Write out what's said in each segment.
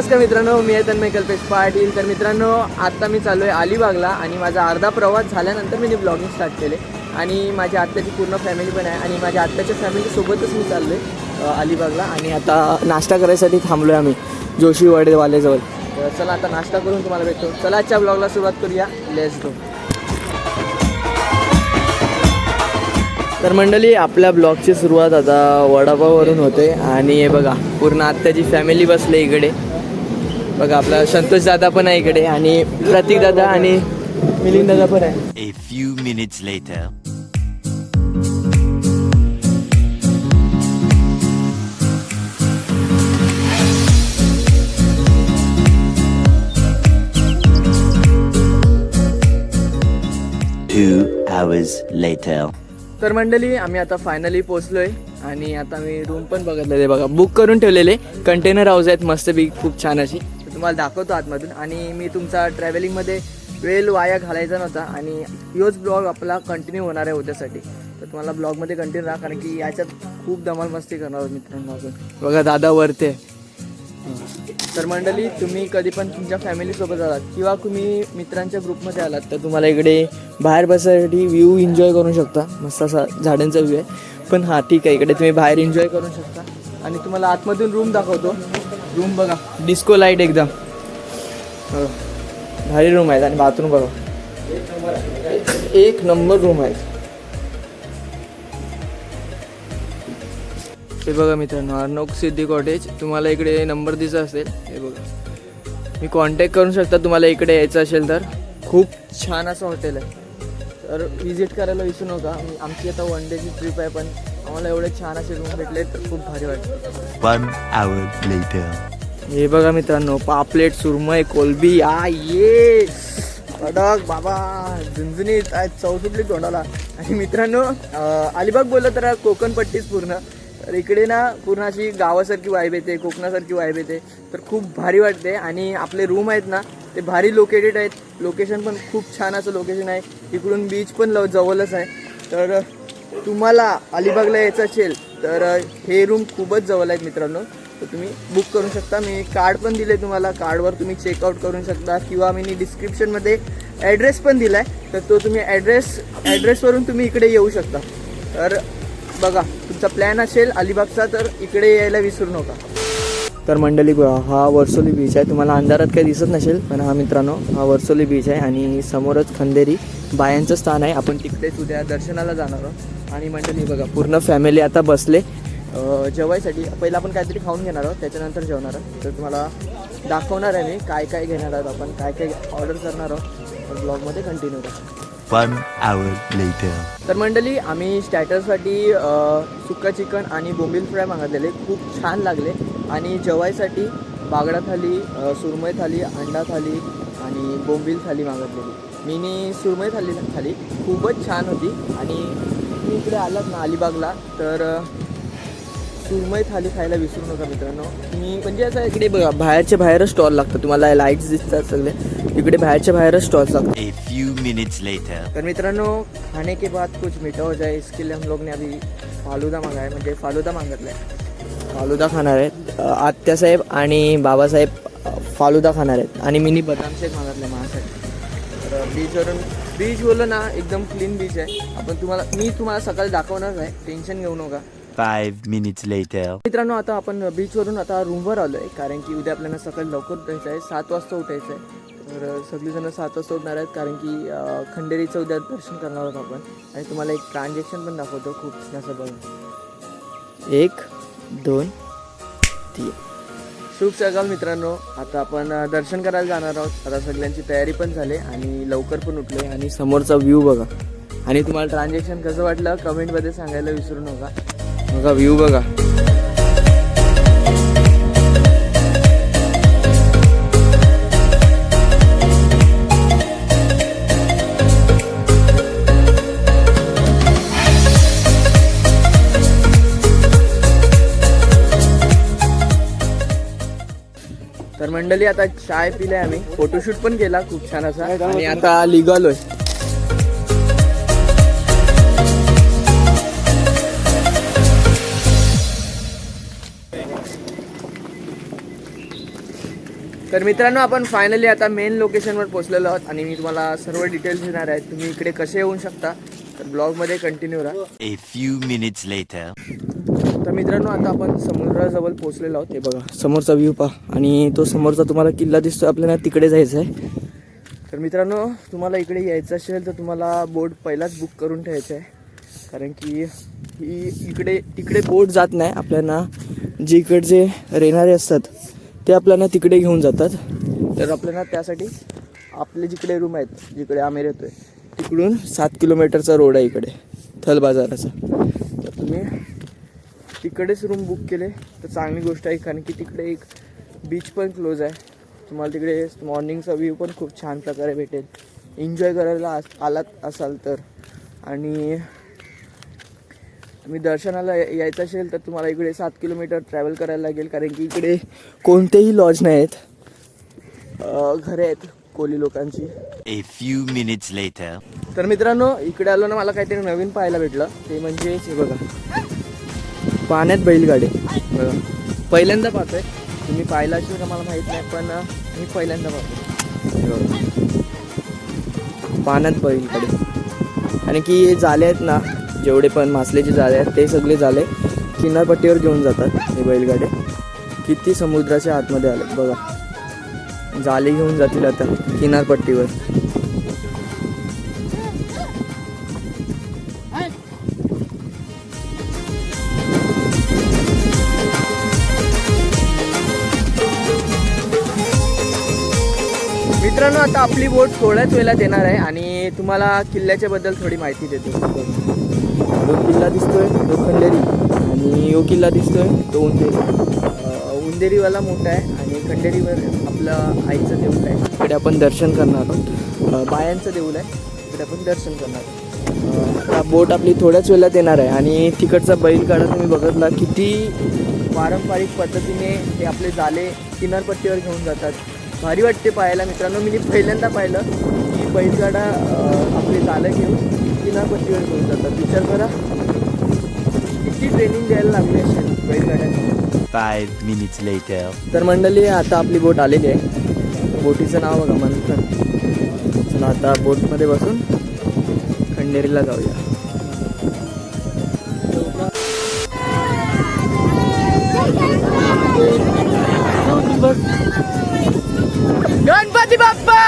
नमस्कार मित्रांनो मी आहे तन्मय कल्पेश पाटील. तर मित्रांनो आत्ता मी चाललो आहे अलिबागला आणि माझा अर्धा प्रवास झाल्यानंतर मी ब्लॉगिंग स्टार्ट केले. आणि माझ्या आत्याची पूर्ण फॅमिली पण आहे आणि माझ्या आत्याच्या फॅमिलीसोबतच मी चाललो आहे अलिबागला. आणि आता नाश्ता करायसाठी थांबलो आहे आम्ही जोशी वडेवालेजवळ तर चला आता नाश्ता करून तुम्हाला भेटतो. चला आजच्या ब्लॉगला सुरुवात करूया. लेस डो तर मंडळी आपल्या ब्लॉगची सुरुवात आता वडापाववरून होते. आणि हे बघा पूर्ण आत्याची फॅमिली बसले इकडे. बघा आपला संतोष दादा पण आहे इकडे आणि प्रतीक दादा आणि मिलिंद दादा पण आहे A few minutes later. Two hours later. तर मंडळी आम्ही आता फायनली पोचलोय आणि आता मी रूम पण बघितलेले बघा बुक करून ठेवलेले कंटेनर हाऊस आहेत मस्त बी खूप छान अशी तुम्हाला दाखवतो आतमधून. आणि मी तुमचा ट्रॅव्हलिंगमध्ये वेळ वाया घालायचा नव्हता आणि योच ब्लॉग आपला कंटिन्यू होणार आहे उद्यासाठी. तर तुम्हाला ब्लॉगमध्ये कंटिन्यू राहा कारण की याच्यात खूप धमाल मस्ती करणार मित्रांनो अजून बघा दादा वरते. तर मंडळी तुम्ही कधी पण तुमच्या फॅमिलीसोबत आलात किंवा तुम्ही मित्रांच्या ग्रुपमध्ये आलात तर तुम्हाला इकडे बाहेर बसायसाठी व्ह्यू एन्जॉय करू शकता. मस्त असा झाडांचा व्ह्यू आहे. पण हां ठीक आहे इकडे तुम्ही बाहेर एन्जॉय करू शकता. आणि तुम्हाला आतमधून रूम दाखवतो. रूम बघा. डिस्को लाइट एकदम. हो. भारी रूम आहेत आणि बाथरूम बघा. एक नंबर रूम आहे हे बघा मित्रांनो अर्नोक सिद्धी कॉटेज तुम्हाला इकडे नंबर दिसा असेल. हे बघा. मी कॉन्टॅक्ट करू शकता तुम्हाला इकडे यायचं असेल तर. खूप छान असं हॉटेल आहे. तर विजिट करायला विसरू नका. आमची आता वन डेची ट्रिप आहे पण आम्हाला एवढे छान असे रूम भेटले तर खूप भारी वाटतं One hour later. हे बघा मित्रांनो पापलेट सुरमई कोलबी आ ये कडक बाबा झुंझुनीत आहेत चौसुटली तोंडाला. आणि मित्रांनो अलिबाग बोललं तर कोकण पट्टीच पूर्ण. तर इकडे ना पूर्ण अशी गावासारखी वाईब येते कोकणासारखी वाईब येते. तर खूप भारी वाटते. आणि आपले रूम आहेत ना ते भारी लोकेटेड आहेत. लोकेशन पण खूप छान असं लोकेशन आहे. इकडून बीच पण लव जवळच आहे. तर तुम्हाला अलिबागला यायचं असेल तर हे रूम खूपच जवळ आहेत मित्रांनो. तर तुम्ही बुक करू शकता. मी कार्ड पण दिले तुम्हाला. कार्डवर तुम्ही चेकआउट करू शकता. किंवा मी डिस्क्रिप्शनमध्ये ॲड्रेस पण दिला आहे तर तो तुम्ही ॲड्रेस ॲड्रेसवरून तुम्ही इकडे येऊ शकता. तर बघा तुमचा प्लॅन असेल अलिबागचा तर इकडे यायला विसरू नका. तर मंडळी हा वर्सोली बीच आहे. तुम्हाला अंधारात काही दिसत नसेल पण हा मित्रांनो हा वर्सोली बीच आहे आणि समोरच खंदेरी बायांचं स्थान आहे. आपण तिकडेच उद्या दर्शनाला जाणार आहोत. आणि मंडळी बघा पूर्ण फॅमिली आता बसले. जेवायसाठी पहिलं आपण काहीतरी खाऊन घेणार आहोत त्याच्यानंतर जेवणार आहोत. तर तुम्हाला दाखवणार आहे मी काय काय घेणार आहोत आपण काय काय ऑर्डर करणार आहोत. ब्लॉगमध्ये कंटिन्यू करा. वन आवर लेटर तर मंडळी आम्ही स्टॅटरसाठी सुक्का चिकन आणि बोंबील फ्राय मागितलेले खूप छान लागले. आणि जेवायसाठी बागडा थाली सुरमई थाली अंडा थाली आणि बोंबील थाली मागितलेली मीनी सुरमई थाली थाली खूपच छान होती. आणि मी इकडे आलात ना अलिबागला तर सुरमई थाली खायला विसरू नका मित्रांनो. तुम्ही म्हणजे असं इकडे बघा बाहेरच्या बाहेरच स्टॉल लागतं तुम्हाला लाईट्स दिसतात सगळे. इकडे बाहेरच्या बाहेरच स्टॉल्स लागतात. तर मित्रांनो खाने के बाद कुछ मीठा हो जाए इसके लिए हम लोग ने अभी फालुदा मांगा है म्हणजे फालुदा मागितला आहे फालुदा खाणार आहेत. आत्यासाहेब आणि बाबासाहेब फालुदा खाणार आहेत. आणि मिनी बदाम शेक मागितलं आहे माझ्यासाठी. तर बीचवरून बीच बोललं ना एकदम क्लीन बीच आहे. आपण तुम्हाला मी तुम्हाला सकाळी दाखवणार आहे. टेन्शन घेऊ नका. Five minutes later. मित्रांनो आता आपण बीचवरून आता रूमवर आलो आहे कारण की उद्या आपल्याला सकाळी लवकर उठायचं आहे सात वाजता उठायचं आहे तर सगळीजणं सात वाजता उठणार आहेत कारण की खंडेरीचं उद्या दर्शन करणार आहोत आपण. आणि तुम्हाला एक ट्रान्झॅक्शन पण दाखवतो खूप असं बघा एक दोन तीन. शुभ सकाळ मित्रांनो. आता आपण दर्शन करायला जाणार आहोत. आता सगळ्यांची तयारी पण झाली आणि लवकर पण उठले आणि समोरचा व्ह्यू बघा. आणि तुम्हाला ट्रान्झॅक्शन कसं वाटलं कमेंटमध्ये सांगायला विसरू नका. बघा व्ह्यू बघा. तर मंडळी आता चाय पिले आम्ही. फोटोशूट पण केला खूप छान असा. आणि आता निघालोय तर मित्रांनो आपण फायनली आता मेन लोकेशनवर पोहोचलेलो आहोत आणि मी तुम्हाला सर्व डिटेल्स देणार आहे. तुम्ही इकडे कसे येऊ शकता तर ब्लॉगमध्ये कंटिन्यू राहा. Few minutes later. तर मित्रांनो आता आपण समुद्राजवळ पोहोचलेलो आहोत. हे बघा समोरचा व्ह्यू पहा. आणि तो समोरचा तुम्हाला किल्ला दिसतो आपल्याला तिकडे जायचं आहे. तर मित्रांनो तुम्हाला इकडे यायचं असेल तर तुम्हाला बोट पहिलाच बुक करून ठेवायचं आहे. कारण की ही इकडे तिकडे बोट जात नाही. आपल्याला जे इकडचे रेणारे असतात ते आपल्याला तिकडे घेऊन जातात. तर आपल्याला त्यासाठी आपले जिकडे रूम आहेत जिकडे आम्ही राहतो आहे तिकडून सात किलोमीटरचा रोड आहे इकडे थल बाजाराचा. तर तुम्ही तिकडेच रूम बुक केले तर चांगली गोष्ट आहे कारण की तिकडे एक बीच पण क्लोज आहे. तुम्हाला तिकडे मॉर्निंगचा व्ह्यू पण खूप छान प्रकारे भेटेल. एन्जॉय करायला आलात असाल तर. आणि तुम्ही दर्शनाला यायचं असेल तर तुम्हाला इकडे सात किलोमीटर ट्रॅव्हल करायला लागेल कारण की इकडे कोणतेही लॉज नाही आहेत घरे आहेत कोली लोकांची. A few minutes later. तर मित्रांनो इकडे आलो ना मला काहीतरी नवीन पाहायला भेटलं. ते म्हणजे हे बघा. पाण्यात बैलगाडी. बघा. पहिल्यांदा पाहतोय. तुम्ही पाहिला असेल का मला माहीत नाही पण मी पहिल्यांदा पाहतोय. बघा. पाण्यात बैलगाडी. आणि की जाले आहेत ना जेवढे पण मासलेचे जाळे आहेत ते सगळे जाळे किनारपट्टीवर घेऊन जातात हे बैलगाडे. किती समुद्राच्या आतमध्ये आले. बघा. जाळे घेऊन जातील आता किनारपट्टीवर. मित्रांनो आता आपली बोट थोड्याच वेळात येणार आहे आणि तुम्हाला किल्ल्याच्याबद्दल थोडी माहिती देतो. दोन किल्ला दिसतोय तो खंडेरी आणि यो किल्ला दिसतोय तो उंदेरी. उंदेरीवाला मोठा आहे आणि खंडेरीवर आपलं आईचं देऊळ आहे. इकडे आपण दर्शन करणार आहोत. बायांचं देऊळ आहे. इकडे आपण दर्शन करणार आहोत. आता बोट आपली थोड्याच वेळात येणार आहे आणि तिकडचा बैलगाडा तुम्ही बघितला किती पारंपरिक पद्धतीने ते आपले जाले किनारपट्टीवर घेऊन जातात. भारी वाटते पाहायला. मित्रांनो मी पहिल्यांदा पाहिलं की बैलगाडा आपले जालं घेऊन किनारपट्टीवर घेऊन जातात. विचार करा. किती ट्रेनिंग द्यायला लागली असेल बैलगाड्यांना minutes later. तर मंडळी आता आपली बोट आलेली आहे. बोटीचं नाव बघा मंथन. चला आता बोटमध्ये बसून खंडेरीला जाऊया. गणपती बाप्पा!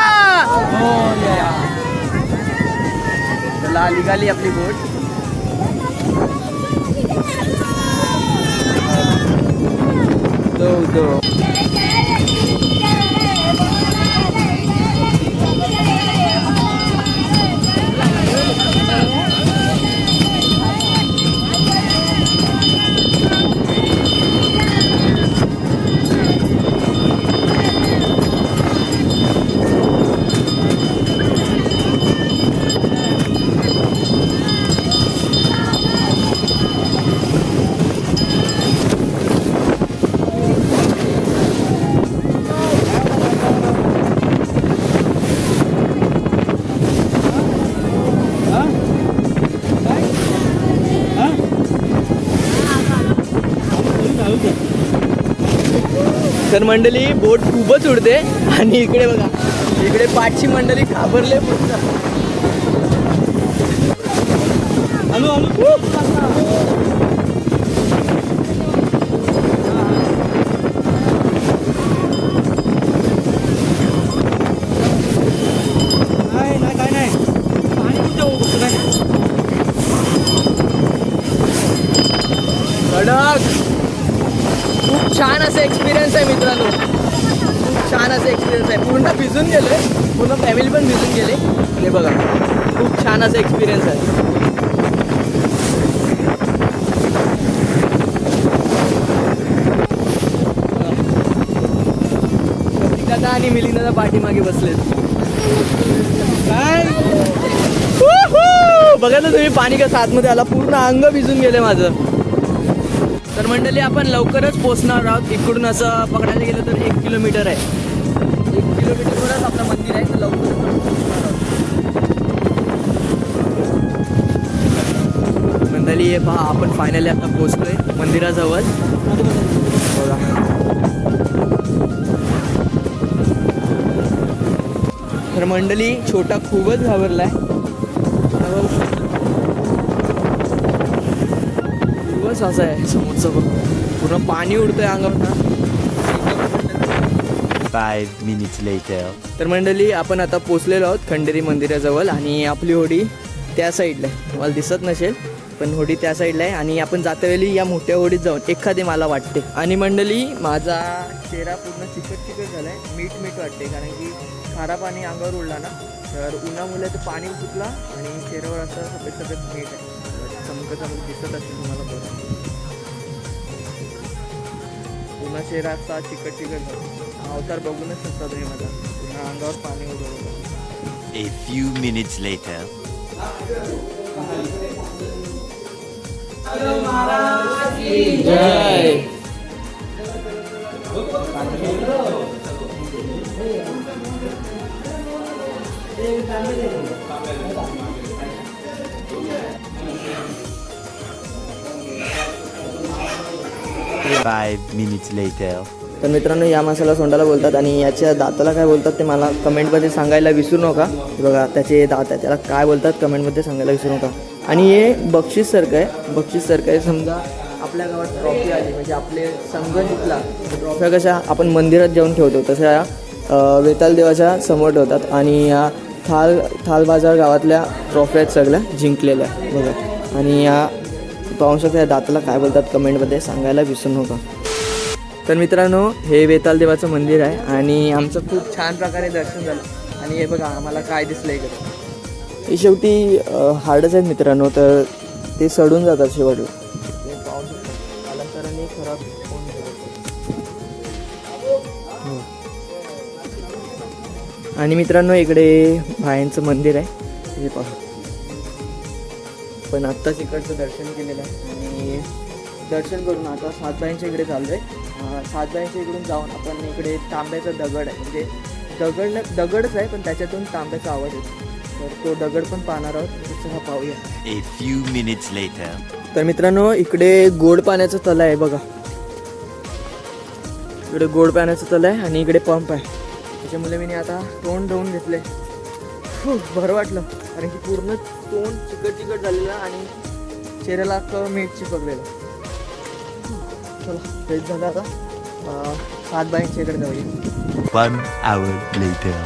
चला निघाली आपली बोट. दो दो तर मंडळी बोट खूपच उडते. आणि इकडे बघा इकडे पाचशे मंडळी घाबरले पूर्ण खूप भिजून गेले. पूर्ण फॅमिली पण भिजून गेले. आणि बघा खूप छान असा एक्सपिरियन्स आहे. दादा आणि मिलिंदादा पाठीमागे बसलेत. काय? बघा ना तुम्ही पाणी कसं आतमध्ये आला. पूर्ण अंग भिजून गेले माझं. तर मंडळी आपण लवकरच पोचणार आहोत. इकडून असं पकडायला गेलं तर एक किलोमीटर आहे. किलोमीटरवरच आपलं मंदिर आहे तर लवकरच मंडळी हे पहा आपण फायनली आता पोहोचलोय मंदिराजवळ. बघा तर मंडळी छोटा खूपच घाबरलाय. खूपच असं आहे समोरचं बघ. पूर्ण पाणी उडतंय अंगावर ना. फाईव्ह मिनिट्स लेटर तर मंडळी आपण आता पोचलेलो आहोत खंडेरी मंदिराजवळ आणि आपली होडी त्या साईडला आहे. तुम्हाला दिसत नसेल पण होडी त्या साईडला आहे आणि आपण जातेवेळी या मोठ्या होडीत जाऊन एखादी मला वाटते. आणि मंडळी माझा चेहरा पूर्ण चिकट चिकट झाला आहे मीठ मीठ वाटते कारण की खारा पाणी अंगावर उडला ना तर उन्हामुळे ते पाणी सुटला आणि चेहऱ्यावर असं सफेद सफेद मीठ आहे. चमक चमक दिसत असेल तुम्हाला बरं पुन्हा चेहरा असा चिकट चिकट झाला अवतार बघूनच शकता तुम्ही माझा पूर्ण अंगावर पाणी उडवलं A few minutes later. Jai Five minutes later. तर मित्रांनो या माशाला सोंडाला बोलतात आणि याच्या दाताला काय बोलतात ते मला कमेंटमध्ये सांगायला विसरू नका. बघा त्याचे दात आहे त्याला काय बोलतात कमेंटमध्ये सांगायला विसरू नका. आणि हे बक्षीससारखं आहे. बक्षीससारखं आहे समजा आपल्या गावात ट्रॉफी आली म्हणजे आपले संघ जिंकला ट्रॉफ्या कशा? आपण मंदिरात जाऊन ठेवतो. तशा वेताल देवाच्या समोर ठेवतात आणि या थाल थाल बाजार गावातल्या ट्रॉफ्या आहेत सगळ्या जिंकलेल्या बघा. आणि या पाहू शकता या दाताला काय बोलतात कमेंटमध्ये सांगायला विसरू नका. तर मित्रांनो हे वेताल देवाचं मंदिर आहे आणि आमचं खूप छान प्रकारे दर्शन झालं. आणि हे बघा आम्हाला काय दिसलं इकडे. हे शेवटी हार्डच आहेत मित्रांनो तर ते सडून जातात शेवटी. अलंकाराने खराब आणि मित्रांनो इकडे भायांचं मंदिर आहे. हे पहा. पण आत्ताच इकडचं दर्शन केलेलं आहे. आणि दर्शन करून आता सातबाईंच्या इकडे चाललं आहे सातबाईंच्या इकडून जाऊन आपण इकडे तांब्याचा दगड आहे. म्हणजे दगड न- दगडच आहे पण त्याच्यातून तांब्याचा आवाज येतो. तर तो दगड पण पाहणार आहोत. पाहूया. A few minutes later. तर मित्रांनो इकडे गोड पाण्याचं तल आहे बघा. इकडे गोड पाण्याचं तल आहे आणि इकडे पंप आहे. त्याच्यामुळे मी आता तोंड धुवून घेतले खूप बरं वाटलं. कारण की पूर्ण तोंड चिकट चिकट झालेलं आणि चेहऱ्याला मीठ चिपकलेलं. चला तेच झालं आता. सात बाईंच्या इकडे जाऊया. One hour later.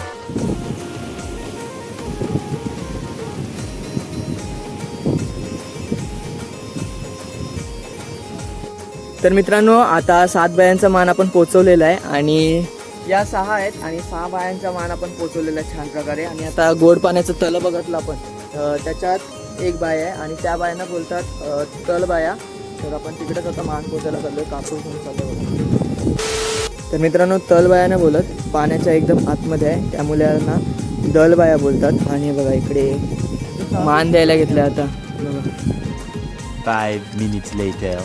तर मित्रांनो आता सात बायांचा मान आपण पोचवलेला आहे आणि या सहा आहेत आणि सहा बायांचा मान आपण पोचवलेला आहे छान प्रकारे. आणि आता गोड पाण्याचं तल बघितलं आपण त्याच्यात एक बाय आहे आणि त्या बायांना बोलतात तल बाया तर आपण तिकडेच आता मान पोचायला चाललोय कापूर घेऊन चाललो तर मित्रांनो तल बाया नाही बोलत पाण्याच्या एकदम आतमध्ये आहे. त्यामुळे यांना दल बाया बोलतात. आणि बघा इकडे मान द्यायला घेतलं आता. Five minutes later.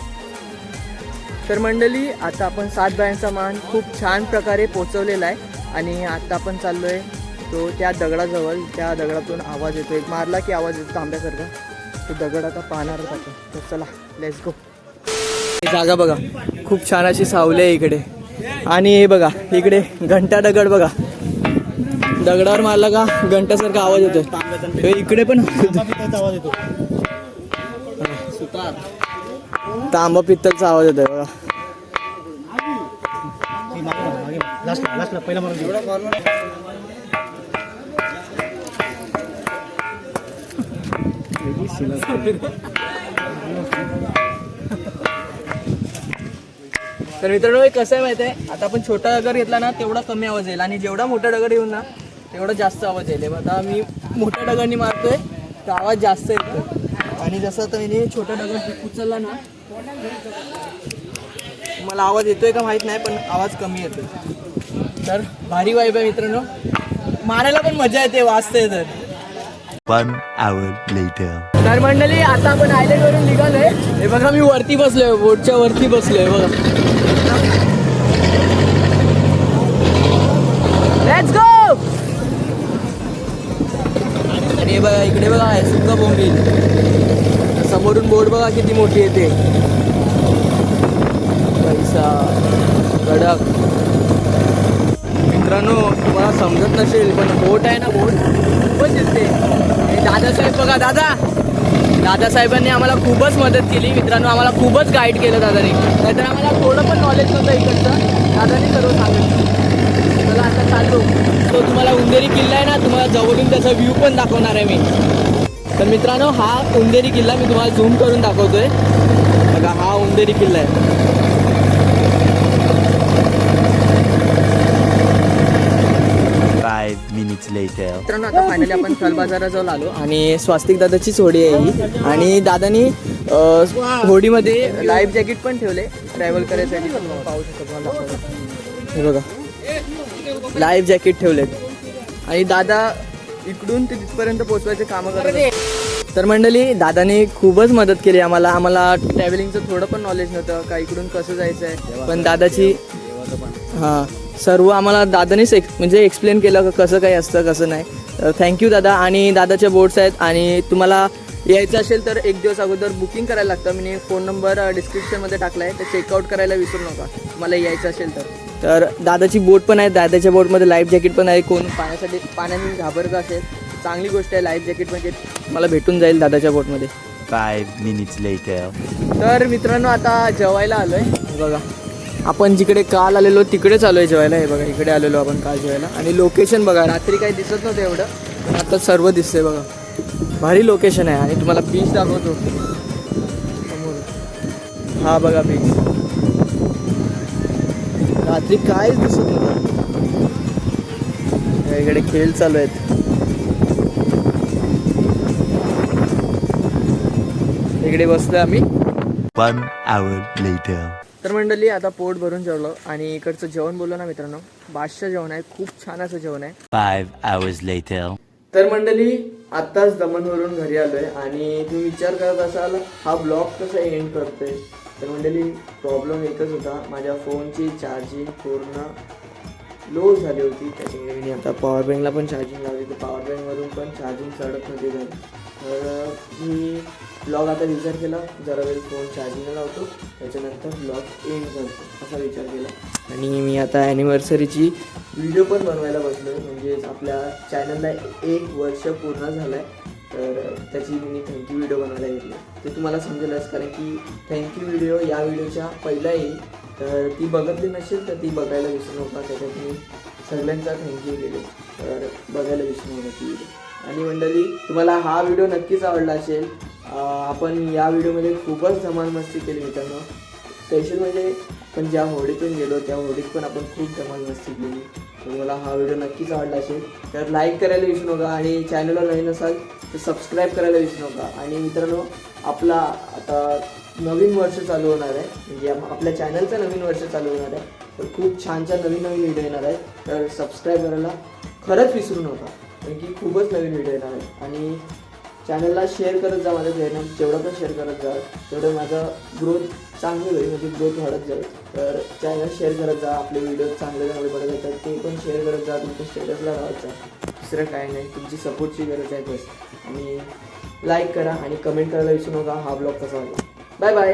तर मंडळी आता आपण सात बायांचा मान खूप छान प्रकारे पोचवलेला आहे. आणि आता आपण चाललोय तो त्या दगडाजवळ. त्या दगडातून आवाज येतो एक मारला की आवाज येतो तांब्यासारखा तो दगड आता पाहणारच आपण तर चला लेट्स गो जागा बघा. खूप छान अशी सावली आहे इकडे. आणि हे बघा इकडे घंटा दगड बघा. दगडावर मारला का घंटासारखा आवाज येतो इकडे पण आवाज येतो तांबा पित्तलचा आवाज येतोय बघा. पहिला तर मित्रांनो हे कसं आहे माहिती आहे? आता आपण छोटा दगड घेतला ना तेवढा कमी आवाज येईल. आणि जेवढा मोठा दगड येऊ ना तेवढा जास्त आवाज येईल. आता मी मोठ्या दगडनी मारतोय तर आवाज जास्त येतो आणि जसं आता मी छोटा दगड उचलला ना मला आवाज येतोय का माहीत नाही पण आवाज कमी येतोय. तर भारी वाईब आहे मित्रांनो. मारायला पण मजा येते वाजते तर. तर मंडळी आता आपण आयलंड वरून निघालोय. हे बघा मी वरती बसलोय बोटच्या वरती बसलोय बघा. होईल समोरून बोर्ड बघा किती मोठी येते. पैसा कडक. मित्रांनो तुम्हाला समजत नसेल पण बोट आहे ना बोट खूपच दिसते दादासाहेब बघा दादा. दादासाहेबांनी आम्हाला खूपच मदत केली. मित्रांनो आम्हाला खूपच गाईड केलं दादानी. नाहीतर आम्हाला थोडं पण नॉलेज नव्हतं इकडचं. दादानी सर्व सांगितलं. चला आता चालू. तो तुम्हाला उंदेरी किल्ला आहे ना तुम्हाला जवळून त्याचा व्ह्यू पण दाखवणार आहे मी. तर मित्रांनो हा उंदेरी किल्ला मी तुम्हाला झूम करून दाखवतोय. बघा हा उंदेरी किल्ला आहे. मित्रांनो आता फायनली आपण फल बाजाराजवळ आलो आणि स्वास्तिक दादाचीच होडी आहे ही. आणि दादानी होडीमध्ये लाईफ जॅकेट पण ठेवले. ट्रॅव्हल करायसाठी पाहू शकतो बघा. लाईफ जॅकेट ठेवलेत. आणि दादा इकडून ते तिथपर्यंत पोहोचवायचे कामं करत तर मंडळी दादाने खूपच मदत केली आम्हाला. आम्हाला ट्रॅव्हलिंगचं थोडं पण नॉलेज नव्हतं का इकडून कसं जायचं आहे पण दादाची हां सर्व आम्हाला दादानेच एक्स म्हणजे एक्सप्लेन केलं कसं काही असतं कसं नाही. तर थँक्यू दादा आणि दादाच्या बोट्स आहेत आणि तुम्हाला यायचं असेल तर एक दिवस अगोदर बुकिंग करायला लागतं. मी फोन नंबर डिस्क्रिप्शनमध्ये टाकला आहे तर चेकआउट करायला विसरू नका. तुम्हाला यायचं असेल तर. तर दादाची बोट पण आहे दादाच्या बोटमध्ये लाईफ जॅकेट पण आहे. कोण पाण्यासाठी पाण्याने घाबरतं असेल चांगली गोष्ट आहे लाईफ जॅकेट म्हणजे. मला भेटून जाईल दादाच्या बोटमध्ये. Five minutes later. तर मित्रांनो आता जेवायला आलोय. बघा आपण जिकडे काल आलेलो तिकडेच आलोय जेवायला. हे बघा इकडे आलेलो आपण काल जेवायला. आणि लोकेशन बघा रात्री काही दिसत नव्हतं एवढं आता सर्व दिसतंय बघा. भारी लोकेशन आहे. आणि तुम्हाला बीच दाखवतो. समोर. हा बघा बीच रात्री काहीच दिसत नव्हतं. इकडे खेळ चालू आहेत. इकडे बसलोय आम्ही. One hour later. तर मंडळी आता पोट भरून जेवलो आणि इकडचं जेवण बोललो ना मित्रांनो. बादशा जेवण आहे. खूप छान असं जेवण आहे. Five hours later. तर मंडळी आत्ताच दमनवरून घरी आलो आहे आणि तुम्ही विचार करत असाल हा ब्लॉग कसा एंड करतोय? तर मंडळी प्रॉब्लेम एकच होता. माझ्या फोनची चार्जिंग पूर्ण लो झाली होती. त्याच्यामुळे मी आता पॉवर बँकला पण चार्जिंग लावली. तर पॉवर बँकवरून पण चार्जिंग चढत नव्हती झाली. तर मी ब्लॉग आता विचार केला. जरा वेळ फोन चार्जिंगला लावतो. त्याच्यानंतर ब्लॉग एंड करतो. असा विचार केला. आणि मी आता ॲनिव्हर्सरीची व्हिडिओ पण बनवायला बसलो म्हणजेच आपल्या चॅनलला एक वर्ष पूर्ण झालं आहे तर त्याची मी थँक्यू व्हिडिओ बनवायला घेतली. ते तुम्हाला समजेलच कारण की थँक्यू व्हिडिओ या व्हिडिओच्या पहिला येईल. तर ती बघतली नसेल तर ती बघायला विसरू नका. त्याच्यात मी सगळ्यांचा थँक्यू केले. तर बघायला विसरू नका ती व्हिडिओ आणि मंडळी तुम्हाला हा व्हिडिओ नक्कीच आवडला असेल. आपण या व्हिडिओमध्ये खूपच धमाल मस्ती केली मित्रांनो. स्पेशल म्हणजे आपण ज्या होडीतून गेलो त्या होडीत पण आपण खूप धमाल मस्ती केली. तुम्हाला हा व्हिडिओ नक्कीच आवडला असेल. तर लाईक करायला विसरू नका आणि चॅनलवर नवीन असाल तर सबस्क्राईब करायला विसरू नका. आणि मित्रांनो आपला आता नवीन वर्ष चालू होणार आहे. म्हणजे आपल्या चॅनलचं नवीन वर्ष चालू होणार आहे. तर खूप छान छान नवीन नवीन व्हिडिओ येणार आहे तर सबस्क्राईब करायला खरंच विसरू नका. की खूपच नवीन व्हिडिओ येणार आहेत आणि चॅनलला शेअर करत जा माझ्या चॅनल जेवढं पण शेअर करत जा तेवढं माझं ग्रोथ चांगली होईल. म्हणजे ग्रोथ वाढत जाईल. तर चॅनल शेअर करत जा आपले व्हिडिओ चांगले चांगले पडत येतात ते पण शेअर करत जा तुमच्या स्टेटसला लावत जा. दुसरं काय नाही तुमची सपोर्टची गरज आहे बस. आणि लाईक करा आणि कमेंट करायला विसरू नका. हा ब्लॉग कसा वाटला बाय बाय